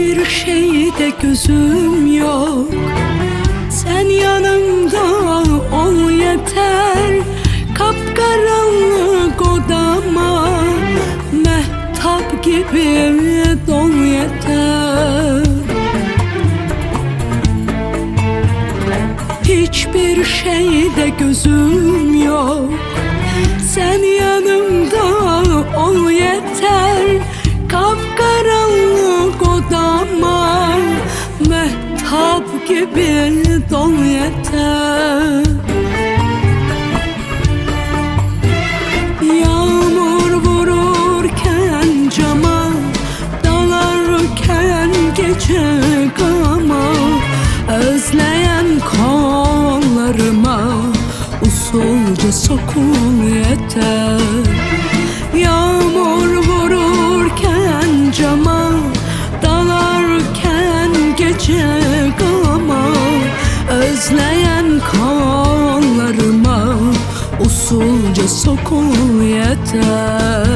Hiçbir şeyde gözüm yok. Sen yanımda ol yeter. Kapkaranlık odama Mehtap gibi dol yeter. Hiçbir şeyde gözüm yok Mehtap gibi dol yeter. Yağmur vururken cama Dalarken gece gama Özleyen kollarıma Usulca sokul yeter sokul yeter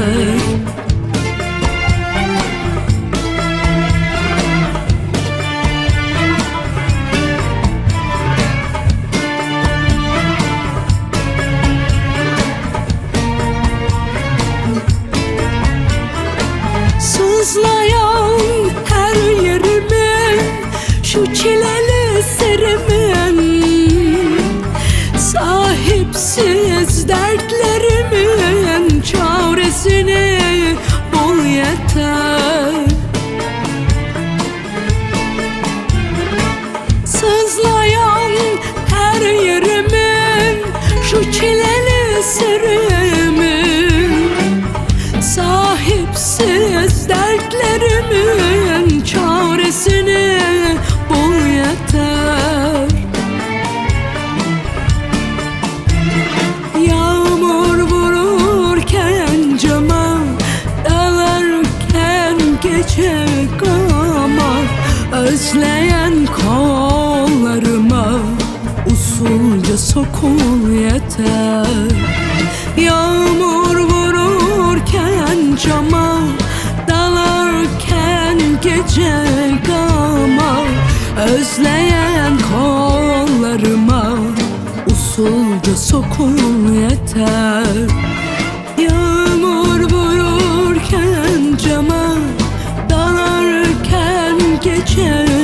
Sızlayan her yerime Şu çileli serimin çileli serimin Sahipsiz dertlerimin çaresini bul yeter. Yağmur vururken cama Dalarken gece gama Özleyen kollarıma Usulca sokul yeter Yağmur vururken cama Dalarken gece gama Özleyen kollarıma Usulca sokul yeter. Yağmur vururken cama Dalarken gece